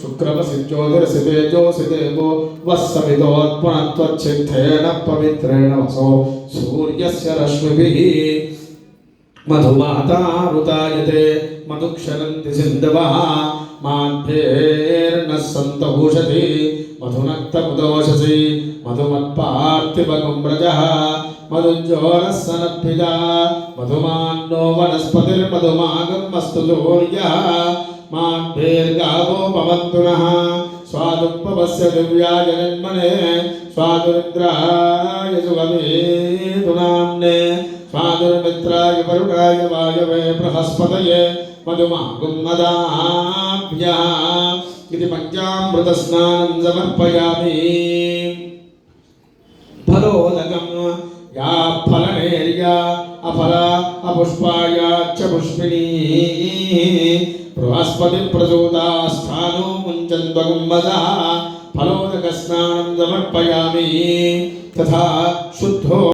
శుక్రవసిజ్యోతిరసితేజో సిదేవో వస్సమితోత్మత్వచ్చిద్ధేన పవిత్రేణ వసో సూర్యస్య రశ్మిభిః మధుమాతారుతాయతే మధుక్షరంతి సింధవః మాధ్యే సంత భూషతి మధునక్తముదోషసి మధుమత్పార్థివగుమ్రజః మధుజ్యోరస్సనద్భిజ మధుమాన్నో వనస్పతిర్మధుమాగమ్మస్తు సూర్యः మాద్భేర్గావో పవత్తునः స్వాదుపవస్య దివ్యాయ జన్మనే స్వాదురుద్రాయ సుగమేతునామ్నే స్వాదుర్మిత్రాయ వరుణాయ వాయవే బృహస్పతయే మధుమాగున్నదాభ్యः ఇది పంచామృత స్నానం సమర్పయామి ఫలోదకం యా ఫలనేర్యా అఫల అపుష్పాయా చ పుష్పిణీ బృహస్పతి ప్రసూత స్థానో ముంచంద్వగుంబద ఫలోదక స్నానం సమర్పయామి తథా శుద్ధో